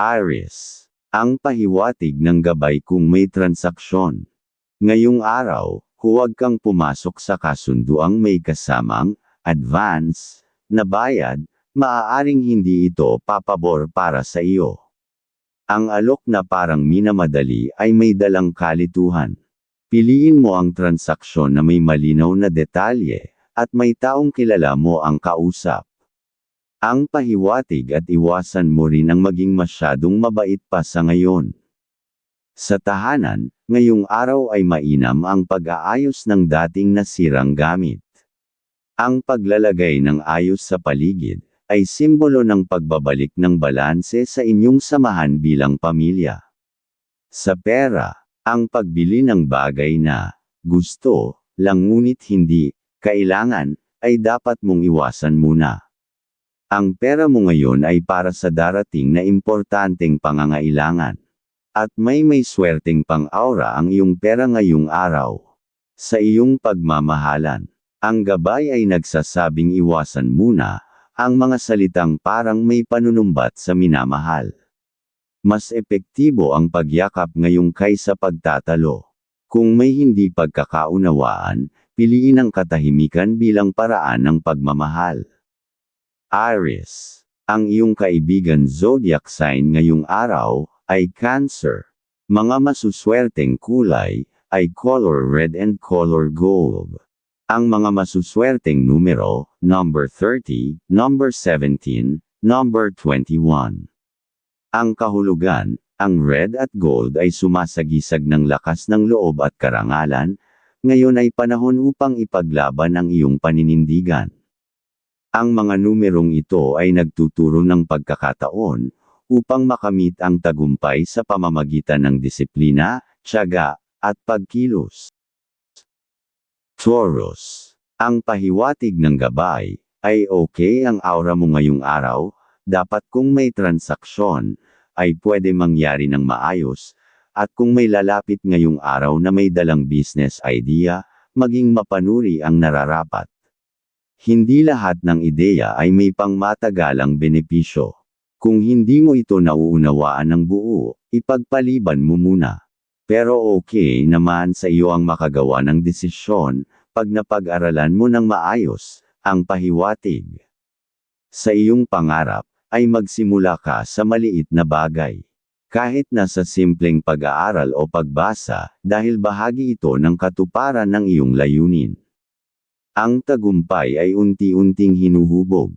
Aries. Ang pahiwatig ng gabay kung may transaksyon. Ngayong araw, huwag kang pumasok sa kasunduang may kasamang advance na bayad, maaaring hindi ito papabor para sa iyo. Ang alok na parang minamadali ay may dalang kalituhan. Piliin mo ang transaksyon na may malinaw na detalye, at may taong kilala mo ang kausap. Ang pahiwatig at iwasan mo rin ang maging masyadong mabait pa sa ngayon. Sa tahanan, ngayong araw ay mainam ang pag-aayos ng dating nasirang gamit. Ang paglalagay ng ayos sa paligid, ay simbolo ng pagbabalik ng balanse sa inyong samahan bilang pamilya. Sa pera, ang pagbili ng bagay na gusto, lang ngunit hindi kailangan, ay dapat mong iwasan muna. Ang pera mo ngayon ay para sa darating na importanteng pangangailangan. At may may swerteng pang-aura ang iyong pera ngayong araw. Sa iyong pagmamahalan, ang gabay ay nagsasabing iwasan muna, ang mga salitang parang may panunumbat sa minamahal. Mas epektibo ang pagyakap ngayong kaysa pagtatalo. Kung may hindi pagkakaunawaan, piliin ang katahimikan bilang paraan ng pagmamahal. Aries. Ang iyong kaibigan zodiac sign ngayong araw ay Cancer. Mga masuswerteng kulay ay color red and color gold. Ang mga masuswerteng numero, number 30, number 17, number 21. Ang kahulugan, ang red at gold ay sumasagisag ng lakas ng loob at karangalan, ngayon ay panahon upang ipaglaban ang iyong paninindigan. Ang mga numerong ito ay nagtuturo ng pagkakataon upang makamit ang tagumpay sa pamamagitan ng disiplina, tiyaga, at pagkilos. Taurus. Ang pahiwatig ng gabay ay okay ang aura mo ngayong araw, dapat kung may transaksyon, ay pwede mangyari ng maayos, at kung may lalapit ngayong araw na may dalang business idea, maging mapanuri ang nararapat. Hindi lahat ng ideya ay may pangmatagalang benepisyo. Kung hindi mo ito nauunawaan ng buo, ipagpaliban mo muna. Pero okay naman sa iyo ang makagawa ng desisyon, pag napag-aralan mo ng maayos, ang pahiwatig. Sa iyong pangarap, ay magsimula ka sa maliit na bagay. Kahit nasa simpleng pag-aaral o pagbasa, dahil bahagi ito ng katuparan ng iyong layunin. Ang tagumpay ay unti-unting hinuhubog.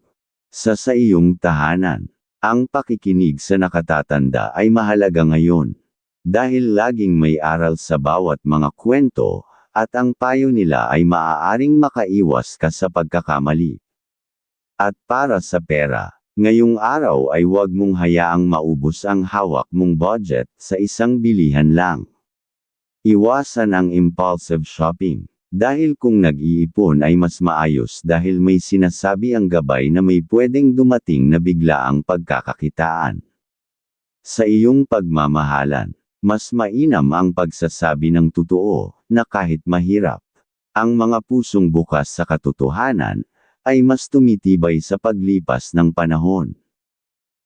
Sa sa iyong tahanan, ang pakikinig sa nakatatanda ay mahalaga ngayon. Dahil laging may aral sa bawat mga kwento, at ang payo nila ay maaaring makaiwas ka sa pagkakamali. At para sa pera, ngayong araw ay huwag mong hayaang maubos ang hawak mong budget sa isang bilihan lang. Iwasan ang impulsive shopping. Dahil kung nag-iipon ay mas maayos dahil may sinasabi ang gabay na may pwedeng dumating na biglaang pagkakakitaan. Sa iyong pagmamahalan, mas mainam ang pagsasabi ng totoo, na kahit mahirap. Ang mga pusong bukas sa katotohanan, ay mas tumitibay sa paglipas ng panahon.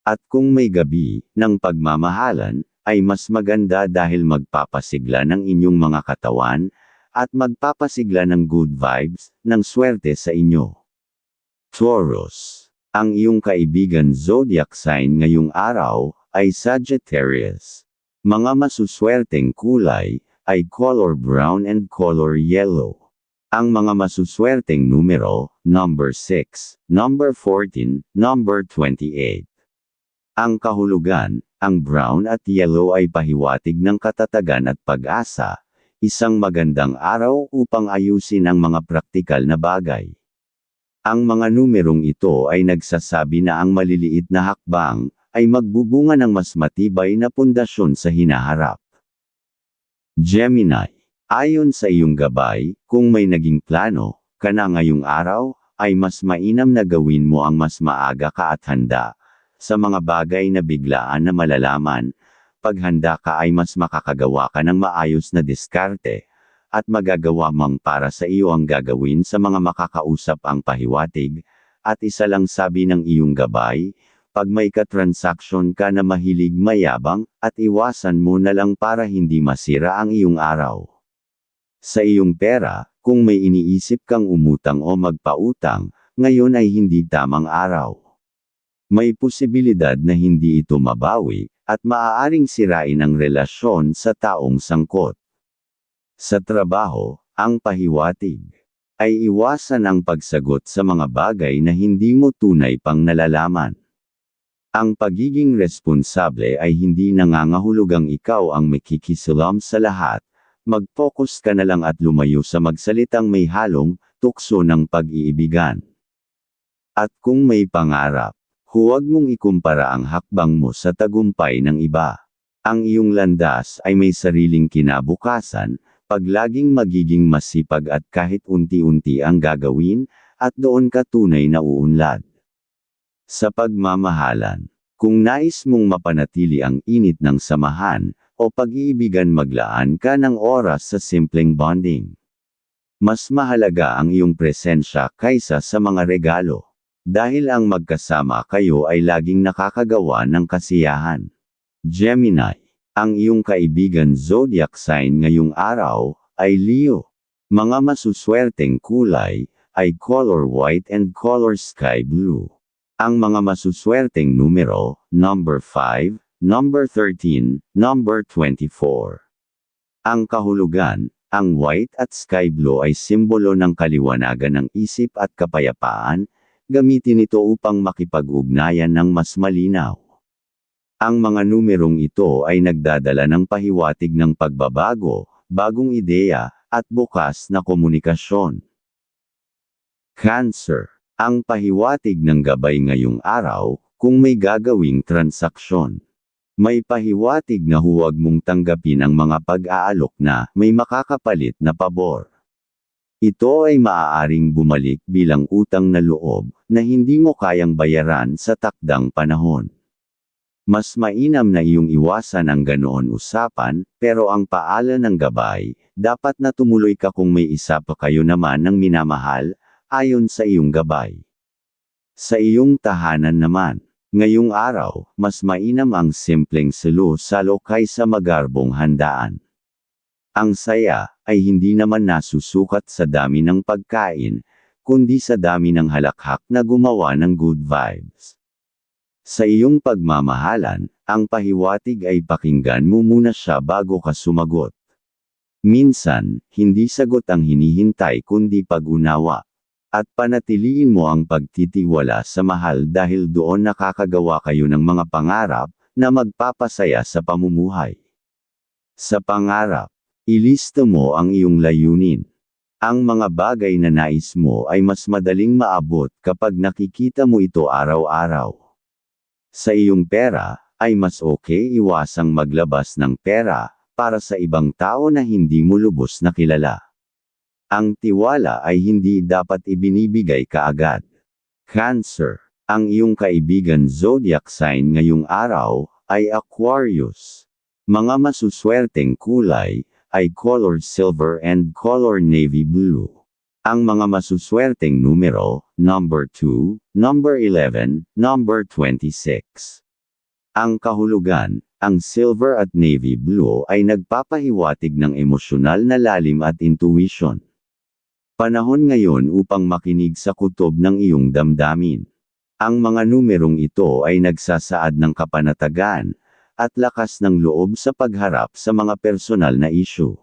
At kung may gabi, ng pagmamahalan, ay mas maganda dahil magpapasigla ng inyong mga katawan, at magpapasigla ng good vibes, ng swerte sa inyo. Taurus. Ang iyong kaibigan zodiac sign ngayong araw, ay Sagittarius. Mga masuswerteng kulay, ay color brown and color yellow. Ang mga masuswerteng numero, number 6, number 14, number 28. Ang kahulugan, ang brown at yellow ay pahiwatig ng katatagan at pag-asa, isang magandang araw upang ayusin ang mga praktikal na bagay. Ang mga numerong ito ay nagsasabi na ang maliliit na hakbang ay magbubunga ng mas matibay na pundasyon sa hinaharap. Gemini, ayon sa iyong gabay, kung may naging plano ka na ngayong araw, ay mas mainam na gawin mo ang mas maaga ka at handa sa mga bagay na biglaan na malalaman kapag handa ka ay mas makakagawa ka ng maayos na diskarte, at magagawa mang para sa iyo ang gagawin sa mga makakausap ang pahiwatig, at isa lang sabi ng iyong gabay, pag may ka-transaction ka na mahilig mayabang, at iwasan mo na lang para hindi masira ang iyong araw. Sa iyong pera, kung may iniisip kang umutang o magpautang, ngayon ay hindi tamang araw. May posibilidad na hindi ito mabawi, at maaaring sirain ang relasyon sa taong sangkot. Sa trabaho, ang pahiwatig ay iwasan ang pagsagot sa mga bagay na hindi mo tunay pang nalalaman. Ang pagiging responsable ay hindi nangangahulugang ikaw ang makikisulam sa lahat, mag-focus ka na lang at lumayo sa magsalitang may halong, tukso ng pag-iibigan. At kung may pangarap, Huwag mong ikumpara ang hakbang mo sa tagumpay ng iba. Ang iyong landas ay may sariling kinabukasan, pag laging magiging masipag at kahit unti-unti ang gagawin, at doon ka tunay na uunlad. Sa pagmamahalan, kung nais mong mapanatili ang init ng samahan, o pag-iibigan maglaan ka ng oras sa simpleng bonding. Mas mahalaga ang iyong presensya kaysa sa mga regalo. Dahil ang magkasama kayo ay laging nakakagawa ng kasiyahan. Gemini, ang iyong kaibigan zodiac sign ngayong araw, ay Leo. Mga masuswerteng kulay, ay color white and color sky blue. Ang mga masuswerteng numero, number 5, number 13, number 24. Ang kahulugan, ang white at sky blue ay simbolo ng kaliwanagan ng isip at kapayapaan, Gamitin ito upang makipag-ugnayan ng mas malinaw. Ang mga numerong ito ay nagdadala ng pahiwatig ng pagbabago, bagong ideya, at bukas na komunikasyon. Cancer. Ang pahiwatig ng gabay ngayong araw, kung may gagawing transaksyon. May pahiwatig na huwag mong tanggapin ang mga pag-aalok na may makakapalit na pabor. Ito ay maaaring bumalik bilang utang na loob, na hindi mo kayang bayaran sa takdang panahon. Mas mainam na iyong iwasan ang ganoon usapan, pero ang paala ng gabay, dapat na tumuloy ka kung may isa pa kayo naman ng minamahal, ayon sa iyong gabay. Sa iyong tahanan naman, ngayong araw, mas mainam ang simpleng salo-salo kaysa magarbong handaan. Ang saya, ay hindi naman nasusukat sa dami ng pagkain, kundi sa dami ng halakhak na gumawa ng good vibes. Sa iyong pagmamahalan, ang pahiwatig ay pakinggan mo muna siya bago ka sumagot. Minsan, hindi sagot ang hinihintay kundi pag-unawa. At panatiliin mo ang pagtitiwala sa mahal dahil doon nakakagawa kayo ng mga pangarap na magpapasaya sa pamumuhay. Sa pangarap, Ilista mo ang iyong layunin. Ang mga bagay na nais mo ay mas madaling maabot kapag nakikita mo ito araw-araw. Sa iyong pera, ay mas okay iwasang maglabas ng pera, para sa ibang tao na hindi mo lubos na kilala. Ang tiwala ay hindi dapat ibinibigay kaagad. Cancer. Ang iyong kaibigan zodiac sign ngayong araw, ay Aquarius. Mga masuswerteng kulay, ay color silver and color navy blue. Ang mga masuswerteng numero, number 2, number 11, number 26. Ang kahulugan, ang silver at navy blue ay nagpapahiwatig ng emosyonal na lalim at intuition. Panahon ngayon upang makinig sa kutob ng iyong damdamin. Ang mga numerong ito ay nagsasaad ng kapanatagan, at lakas ng loob sa pagharap sa mga personal na isyu.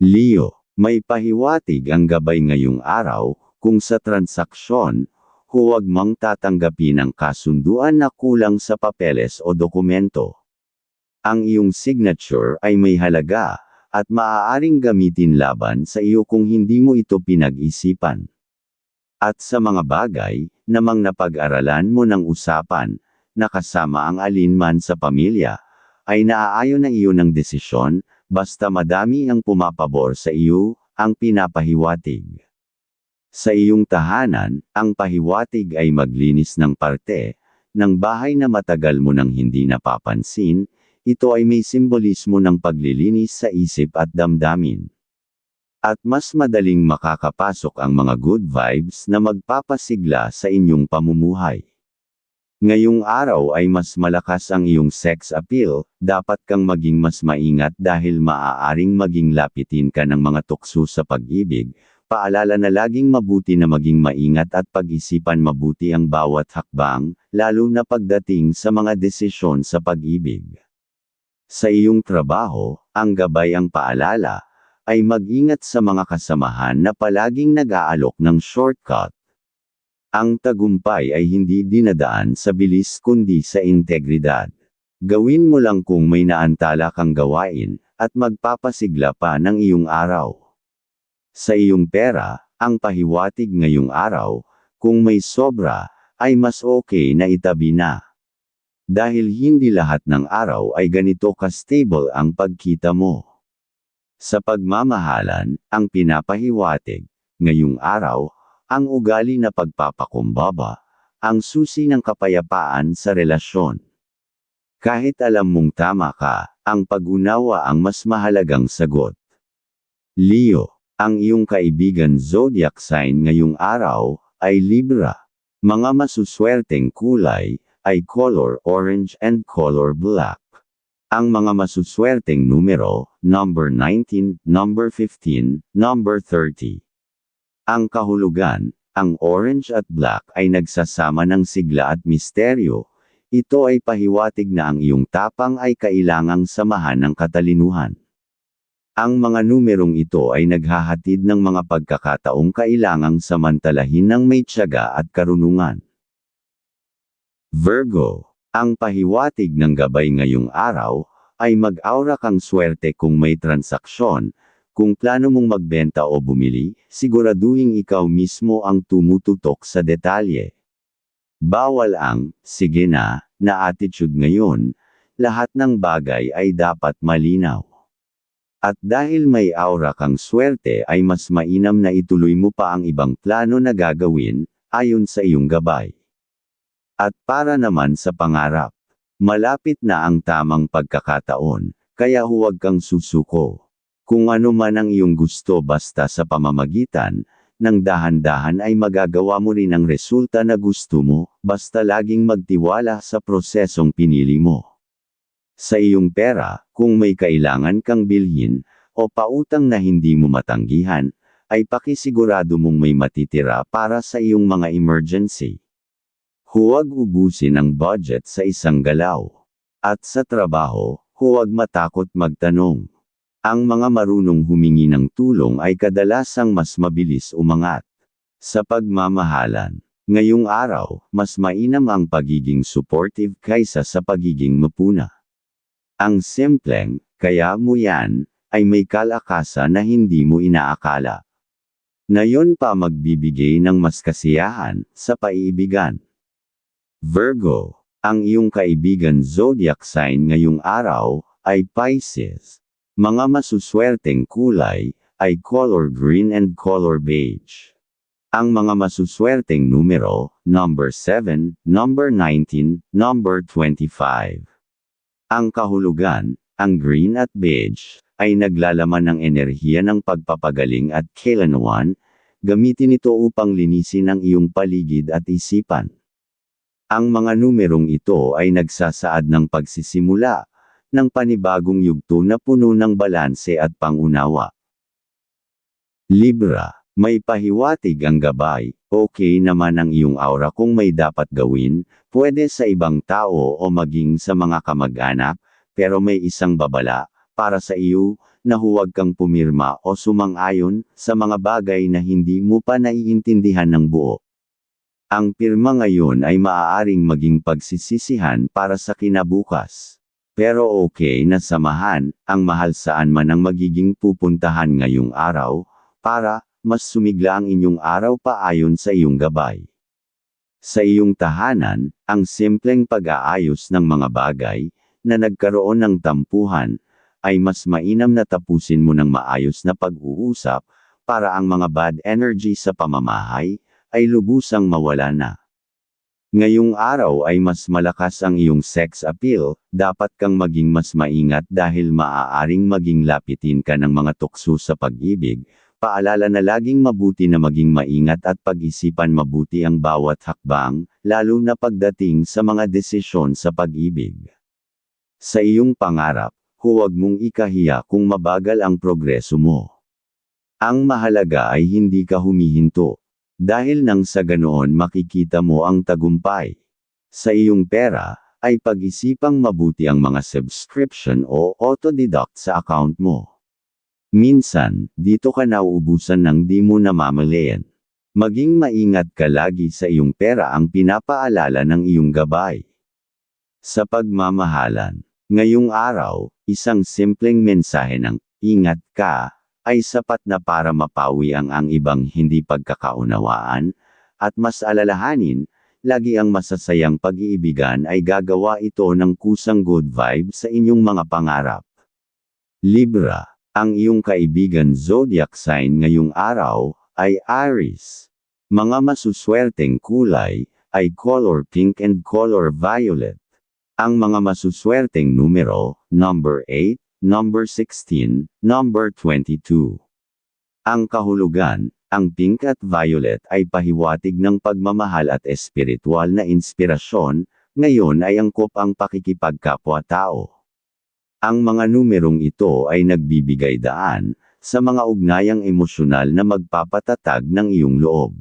Leo, may pahiwatig ang gabay ngayong araw, kung sa transaksyon, huwag mang tatanggapin ang kasunduan na kulang sa papeles o dokumento. Ang iyong signature ay may halaga, at maaaring gamitin laban sa iyo kung hindi mo ito pinag-isipan. At sa mga bagay, namang napag-aralan mo ng usapan, nakasama ang alinman sa pamilya, ay naaayon na iyo ng desisyon, basta madami ang pumapabor sa iyo, ang pinapahiwatig. Sa iyong tahanan, ang pahiwatig ay maglinis ng parte, ng bahay na matagal mo nang hindi napapansin, ito ay may simbolismo ng paglilinis sa isip at damdamin. At mas madaling makakapasok ang mga good vibes na magpapasigla sa inyong pamumuhay. Ngayong araw ay mas malakas ang iyong sex appeal, dapat kang maging mas maingat dahil maaaring maging lapitin ka ng mga tukso sa pag-ibig, paalala na laging mabuti na maging maingat at pag-isipan mabuti ang bawat hakbang, lalo na pagdating sa mga desisyon sa pag-ibig. Sa iyong trabaho, ang gabay ang paalala, ay mag-ingat sa mga kasamahan na palaging nag-aalok ng shortcut. Ang tagumpay ay hindi dinadaan sa bilis kundi sa integridad. Gawin mo lang kung may naantala kang gawain, at magpapasigla pa ng iyong araw. Sa iyong pera, ang pahiwatig ngayong araw, kung may sobra, ay mas okay na itabi na. Dahil hindi lahat ng araw ay ganito ka-stable ang pagkita mo. Sa pagmamahalan, ang pinapahiwatig, ngayong araw, ang ugali na pagpapakumbaba, ang susi ng kapayapaan sa relasyon. Kahit alam mong tama ka, ang pag-unawa ang mas mahalagang sagot. Leo, ang iyong kaibigan zodiac sign ngayong araw, ay Libra. Mga masuswerteng kulay, ay color orange and color black. Ang mga masuswerteng numero, number 19, number 15, number 30. Ang kahulugan, ang orange at black ay nagsasama ng sigla at misteryo. Ito ay pahiwatig na ang iyong tapang ay kailangang samahan ng katalinuhan. Ang mga numerong ito ay naghahatid ng mga pagkakataong kailangang samantalahin ng may tiyaga at karunungan. Virgo, ang pahiwatig ng gabay ngayong araw, ay mag-aura kang swerte kung may transaksyon, kung plano mong magbenta o bumili, siguraduhin ikaw mismo ang tumututok sa detalye. Bawal ang, sige na, na attitude ngayon, lahat ng bagay ay dapat malinaw. At dahil may aura kang swerte ay mas mainam na ituloy mo pa ang ibang plano na gagawin, ayon sa iyong gabay. At para naman sa pangarap, malapit na ang tamang pagkakataon, kaya huwag kang susuko. Kung ano man ang iyong gusto basta sa pamamagitan, ng dahan-dahan ay magagawa mo rin ang resulta na gusto mo, basta laging magtiwala sa prosesong pinili mo. Sa iyong pera, kung may kailangan kang bilhin, o pautang na hindi mo matanggihan, ay pakisigurado mong may matitira para sa iyong mga emergency. Huwag ubusin ang budget sa isang galaw. At sa trabaho, huwag matakot magtanong. Ang mga marunong humingi ng tulong ay kadalasang mas mabilis umangat. Sa pagmamahalan, ngayong araw, mas mainam ang pagiging supportive kaysa sa pagiging mapuna. Ang simpleng, kaya mo yan, ay may kalakasan na hindi mo inaakala. Na yon pa magbibigay ng mas kasiyahan sa paiibigan. Virgo, ang iyong kaibigan zodiac sign ngayong araw ay Pisces. Mga masuswerteng kulay, ay color green and color beige. Ang mga masuswerteng numero, number 7, number 19, number 25. Ang kahulugan, ang green at beige, ay naglalaman ng enerhiya ng pagpapagaling at kailanwan, gamitin ito upang linisin ang iyong paligid at isipan. Ang mga numerong ito ay nagsasaad ng pagsisimula, ng panibagong yugto na puno ng balanse at pangunawa. Libra, may pahiwatig ang gabay, okay naman ang iyong aura kung may dapat gawin, pwede sa ibang tao o maging sa mga kamag-anak, pero may isang babala, para sa iyo, na huwag kang pumirma o sumang-ayon sa mga bagay na hindi mo pa naiintindihan ng buo. Ang pirma ngayon ay maaaring maging pagsisisihan para sa kinabukas. Pero okay na samahan, ang mahal saan man ang magiging pupuntahan ngayong araw, para, mas sumigla ang inyong araw pa ayon sa iyong gabay. Sa iyong tahanan, ang simpleng pag-aayos ng mga bagay, na nagkaroon ng tampuhan, ay mas mainam na tapusin mo ng maayos na pag-uusap, para ang mga bad energy sa pamamahay, ay lubusang mawala na. Ngayong araw ay mas malakas ang iyong sex appeal, dapat kang maging mas maingat dahil maaaring maging lapitin ka ng mga tukso sa pag-ibig. Paalala na laging mabuti na maging maingat at pag-isipan mabuti ang bawat hakbang, lalo na pagdating sa mga desisyon sa pag-ibig. Sa iyong pangarap, huwag mong ikahiya kung mabagal ang progreso mo. Ang mahalaga ay hindi ka humihinto. Dahil nang sa ganoon makikita mo ang tagumpay. Sa iyong pera, ay pag-isipang mabuti ang mga subscription o auto-deduct sa account mo. Minsan, dito ka nauubusan ng di mo namamalayan. Maging maingat ka lagi sa iyong pera ang pinapaalala ng iyong gabay. Sa pagmamahalan, ngayong araw, isang simpleng mensahe ng, ingat ka, ay sapat na para mapawi ang ang ibang hindi pagkakaunawaan, at mas alalahanin, lagi ang masasayang pag-iibigan ay gagawa ito ng kusang good vibe sa inyong mga pangarap. Libra, ang iyong kaibigan zodiac sign ngayong araw, ay Aries. Mga masuswerteng kulay, ay color pink and color violet. Ang mga masuswerteng numero, number 8, number 16, number 22. Ang kahulugan, ang pink at violet ay pahiwatig ng pagmamahal at espiritual na inspirasyon, ngayon ay angkop ang pakikipagkapwa-tao. Ang mga numerong ito ay nagbibigay daan, sa mga ugnayang emosyonal na magpapatatag ng iyong loob.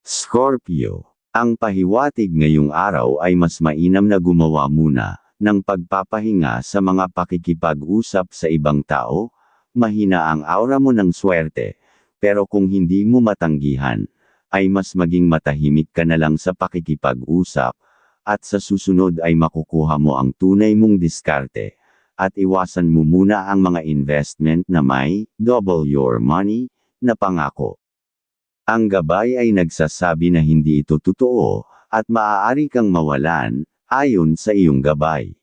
Scorpio, ang pahiwatig ngayong araw ay mas mainam na gumawa muna, ng pagpapahinga sa mga pakikipag-usap sa ibang tao, mahina ang aura mo ng swerte, pero kung hindi mo matanggihan, ay mas maging matahimik ka na lang sa pakikipag-usap, at sa susunod ay makukuha mo ang tunay mong diskarte, at iwasan mo muna ang mga investment na may double your money na pangako. Ang gabay ay nagsasabi na hindi ito totoo, at maaari kang mawalan, ayon sa iyong gabay.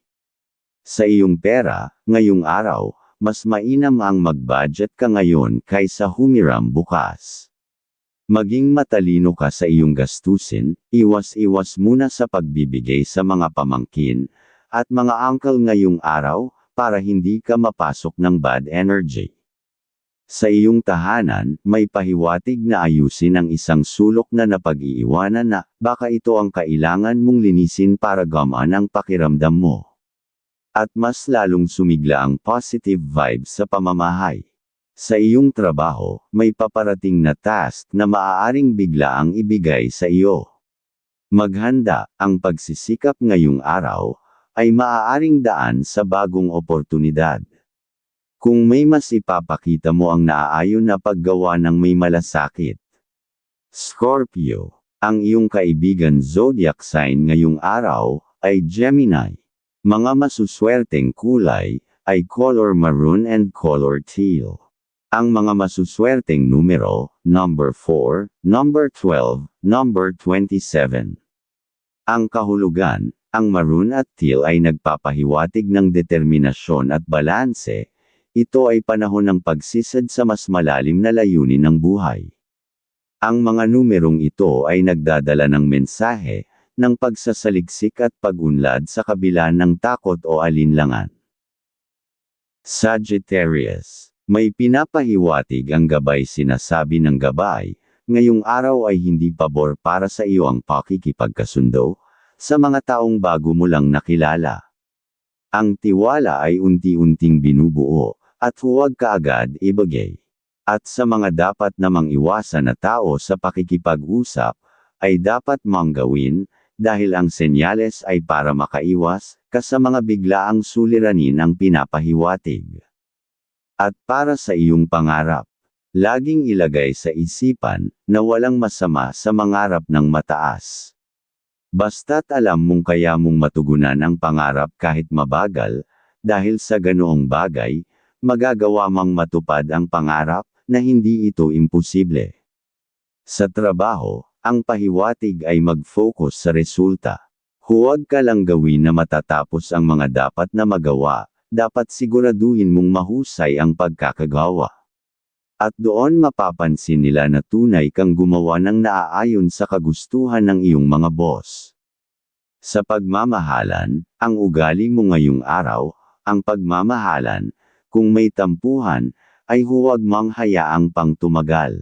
Sa iyong pera, ngayong araw, mas mainam ang mag-budget ka ngayon kaysa humiram bukas. Maging matalino ka sa iyong gastusin, iwas-iwas muna sa pagbibigay sa mga pamangkin, at mga uncle ngayong araw, para hindi ka mapasok ng bad energy. Sa iyong tahanan, may pahiwatig na ayusin ang isang sulok na napag-iiwanan na, baka ito ang kailangan mong linisin para gamaan ang pakiramdam mo. At mas lalong sumigla ang positive vibes sa pamamahay. Sa iyong trabaho, may paparating na task na maaaring bigla ang ibigay sa iyo. Maghanda, ang pagsisikap ngayong araw, ay maaaring daan sa bagong oportunidad. Kung may mas ipapakita mo ang naaayon na paggawa ng may malasakit. Scorpio, ang iyong kaibigan zodiac sign ngayong araw, ay Gemini. Mga masuswerteng kulay, ay color maroon and color teal. Ang mga masuswerteng numero, number 4, number 12, number 27. Ang kahulugan, ang maroon at teal ay nagpapahiwatig ng determinasyon at balanse, ito ay panahon ng pagsisad sa mas malalim na layunin ng buhay. Ang mga numerong ito ay nagdadala ng mensahe, ng pagsasaliksik at pagunlad sa kabila ng takot o alinlangan. Sagittarius, may pinapahiwatig ang gabay sinasabi ng gabay, ngayong araw ay hindi pabor para sa iyo ang pakikipagkasundo, sa mga taong bago mo lang nakilala. Ang tiwala ay unti-unting binubuo, at huwag kaagad ibagay. At sa mga dapat namang iwasan na tao sa pakikipag-usap, ay dapat mang gawin, dahil ang senyales ay para makaiwas, ka sa mga biglaang suliranin ang pinapahiwatig. At para sa iyong pangarap, laging ilagay sa isipan, na walang masama sa mangarap ng mataas. Basta't alam mong kaya mong matugunan ang pangarap kahit mabagal, dahil sa ganoong bagay, magagawa mang matupad ang pangarap, na hindi ito imposible. Sa trabaho, ang pahiwatig ay mag-focus sa resulta. Huwag ka lang gawin na matatapos ang mga dapat na magawa, dapat siguraduhin mong mahusay ang pagkakagawa. At doon mapapansin nila na tunay kang gumawa ng naaayon sa kagustuhan ng iyong mga boss. Sa pagmamahalan, ang ugali mo ngayong araw, ang pagmamahalan, kung may tampuhan, ay huwag mang hayaang pang tumagal.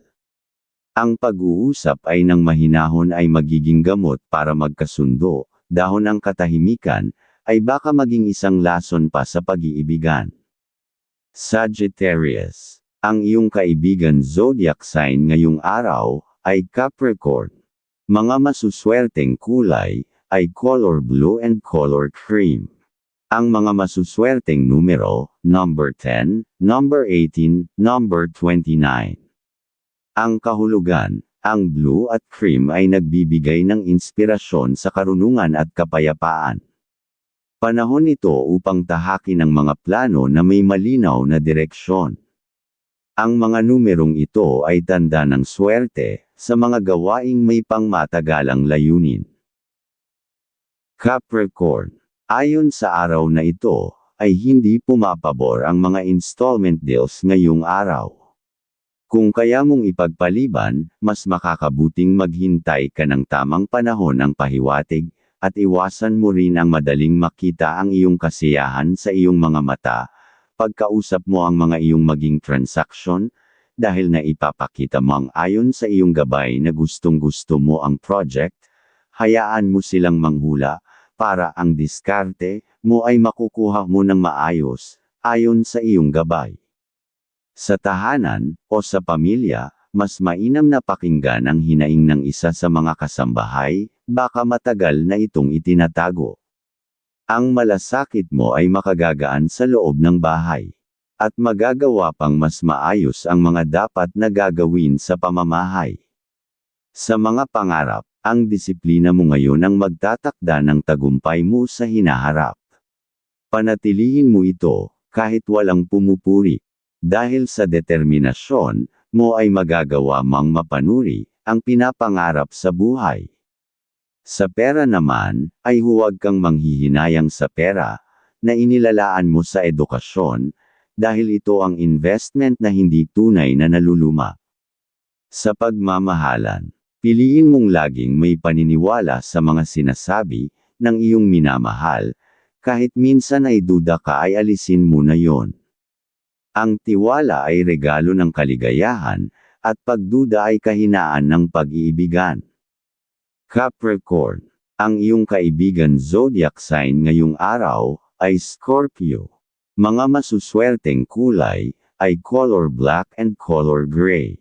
Ang pag-uusap ay ng mahinahon ay magiging gamot para magkasundo, dahon ng katahimikan, ay baka maging isang lason pa sa pag-iibigan. Sagittarius. Ang iyong kaibigan zodiac sign ngayong araw, ay Capricorn. Mga masuswerteng kulay, ay color blue and color cream. Ang mga masuswerteng numero, number 10, number 18, number 29. Ang kahulugan, ang blue at cream ay nagbibigay ng inspirasyon sa karunungan at kapayapaan. Panahon ito upang tahakin ang mga plano na may malinaw na direksyon. Ang mga numerong ito ay tanda ng swerte sa mga gawaing may pangmatagalang layunin. Capricorn. Ayon sa araw na ito, ay hindi pumapabor ang mga installment deals ngayong araw. Kung kaya mong ipagpaliban, mas makakabuting maghintay ka ng tamang panahon ng pahiwatig, at iwasan mo rin ang madaling makita ang iyong kasiyahan sa iyong mga mata, pagkausap mo ang mga iyong maging transaksyon, dahil na ipapakita mo ang ayon sa iyong gabay na gustong gusto mo ang project, hayaan mo silang manghula, para ang diskarte mo ay makukuha mo ng maayos, ayon sa iyong gabay. Sa tahanan, o sa pamilya, mas mainam na pakinggan ang hinaing ng isa sa mga kasambahay, baka matagal na itong itinatago. Ang malasakit mo ay makagagaan sa loob ng bahay. At magagawa pang mas maayos ang mga dapat na gagawin sa pamamahay. Sa mga pangarap, ang disiplina mo ngayon ang magtatakda ng tagumpay mo sa hinaharap. Panatilihin mo ito, kahit walang pumupuri. Dahil sa determinasyon, mo ay magagawa mang mapanuri, ang pinapangarap sa buhay. Sa pera naman, ay huwag kang manghihinayang sa pera, na inilalaan mo sa edukasyon, dahil ito ang investment na hindi tunay na naluluma. Sa pagmamahalan, piliin mong laging may paniniwala sa mga sinasabi, ng iyong minamahal, kahit minsan ay duda ka ay alisin mo na yon. Ang tiwala ay regalo ng kaligayahan, at pagduda ay kahinaan ng pag-iibigan. Capricorn. Ang iyong kaibigan zodiac sign ngayong araw, ay Scorpio. Mga masuswerteng kulay, ay color black and color gray.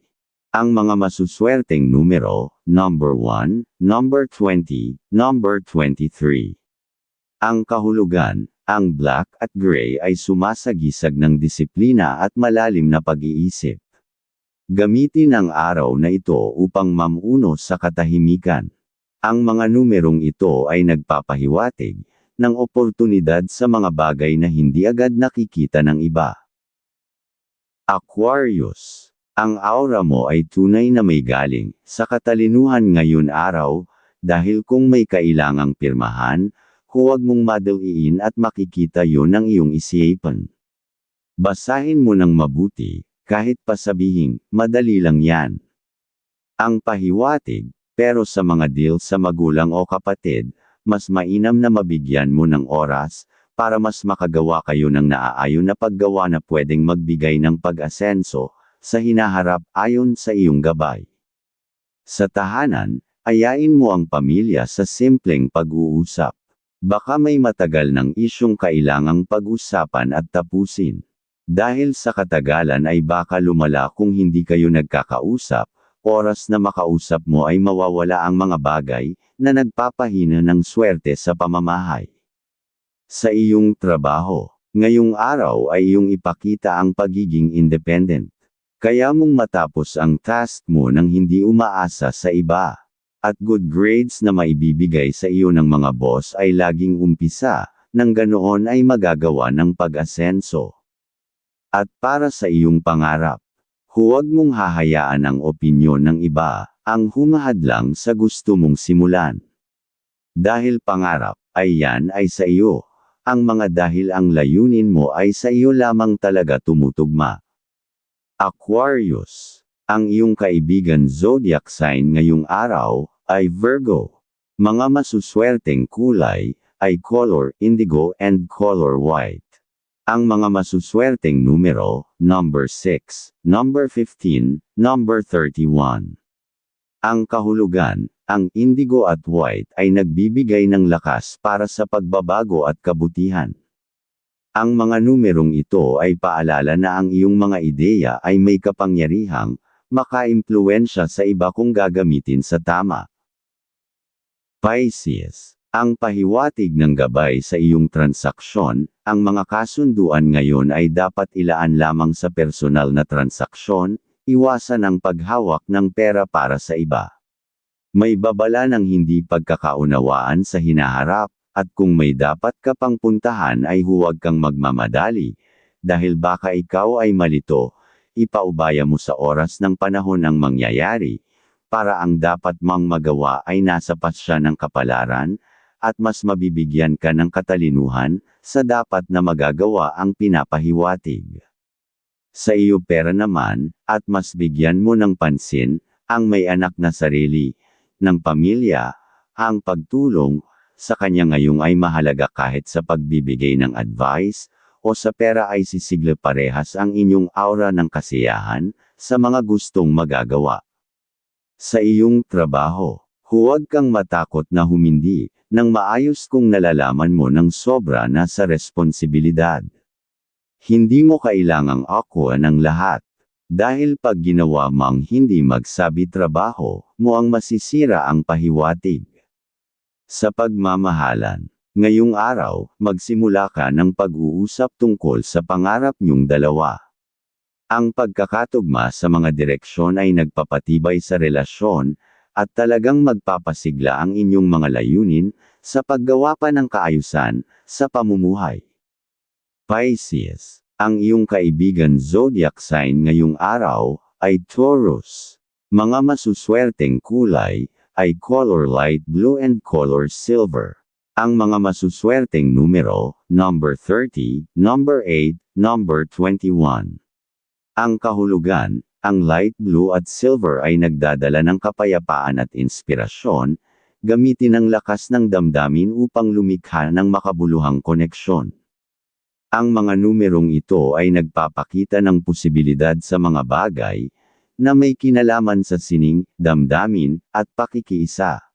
Ang mga masuswerteng numero, number 1, number 20, number 23. Ang kahulugan, ang black at gray ay sumasagisag ng disiplina at malalim na pag-iisip. Gamitin ang araw na ito upang mamuno sa katahimikan. Ang mga numerong ito ay nagpapahiwatig ng oportunidad sa mga bagay na hindi agad nakikita ng iba. Aquarius. Ang aura mo ay tunay na may galing sa katalinuhan ngayon araw, dahil kung may kailangang pirmahan, huwag mong madaliin at makikita yon ng iyong isipan. Basahin mo ng mabuti, kahit pasabihin, madali lang yan. Ang pahiwatig, pero sa mga deal sa magulang o kapatid, mas mainam na mabigyan mo ng oras, para mas makagawa kayo ng naaayon na paggawa na pwedeng magbigay ng pag-asenso, sa hinaharap ayon sa iyong gabay. Sa tahanan, ayain mo ang pamilya sa simpleng pag-uusap. Baka may matagal ng isyong kailangang pag-usapan at tapusin. Dahil sa katagalan ay baka lumala kung hindi kayo nagkakausap, oras na makausap mo ay mawawala ang mga bagay na nagpapahina ng swerte sa pamamahay. Sa iyong trabaho, ngayong araw ay iyong ipakita ang pagiging independent. Kaya mong matapos ang task mo nang hindi umaasa sa iba at good grades na maibibigay sa iyo ng mga boss ay laging umpisa, nang ganoon ay magagawa ng pag-asenso. At para sa iyong pangarap, huwag mong hahayaan ang opinyon ng iba, ang humahadlang sa gusto mong simulan. Dahil pangarap, ay yan ay sa iyo. Ang mga dahil ang layunin mo ay sa iyo lamang talaga tumutugma. Aquarius. Ang iyong kaibigan zodiac sign ngayong araw ay Virgo. Mga masuswerteng kulay ay color indigo and color white. Ang mga masuswerteng numero, number 6, number 15, number 31. Ang kahulugan, ang indigo at white ay nagbibigay ng lakas para sa pagbabago at kabutihan. Ang mga numerong ito ay paalala na ang iyong mga ideya ay may kapangyarihang makaimpluwensya sa iba kung gagamitin sa tama. Pisces, ang pahiwatig ng gabay sa iyong transaksyon, ang mga kasunduan ngayon ay dapat ilaan lamang sa personal na transaksyon, iwasan ang paghawak ng pera para sa iba. May babala ng hindi pagkakaunawaan sa hinaharap, at kung may dapat ka pang puntahan ay huwag kang magmamadali, dahil baka ikaw ay malito, ipaubaya mo sa oras ng panahon ang mangyayari, para ang dapat mang magawa ay nasa pasya ng kapalaran, at mas mabibigyan ka ng katalinuhan, sa dapat na magagawa ang pinapahiwatig. Sa iyo pera naman, at mas bigyan mo ng pansin, ang may anak na sarili, ng pamilya, ang pagtulong, sa kanya ngayong ay mahalaga kahit sa pagbibigay ng advice, o sa pera ay sisigla parehas ang inyong aura ng kasiyahan, sa mga gustong magagawa. Sa iyong trabaho, huwag kang matakot na humindi, nang maayos kung nalalaman mo ng sobra na sa responsibilidad. Hindi mo kailangang aqua ng lahat. Dahil pag ginawa mang hindi magsabi trabaho, mo ang masisira ang pahiwatig. Sa pagmamahalan, ngayong araw, magsimula ka ng pag-uusap tungkol sa pangarap niyong dalawa. Ang pagkakatugma sa mga direksyon ay nagpapatibay sa relasyon, at talagang magpapasigla ang inyong mga layunin, sa paggawa pa ng kaayusan, sa pamumuhay. Pisces, ang iyong kaibigan zodiac sign ngayong araw, ay Taurus. Mga masuswerteng kulay, ay color light blue and color silver. Ang mga masuswerteng numero, number 30, number 8, number 21. Ang kahulugan, ang light blue at silver ay nagdadala ng kapayapaan at inspirasyon, gamitin ang lakas ng damdamin upang lumikha ng makabuluhang koneksyon. Ang mga numerong ito ay nagpapakita ng posibilidad sa mga bagay, na may kinalaman sa sining, damdamin, at pakikiisa.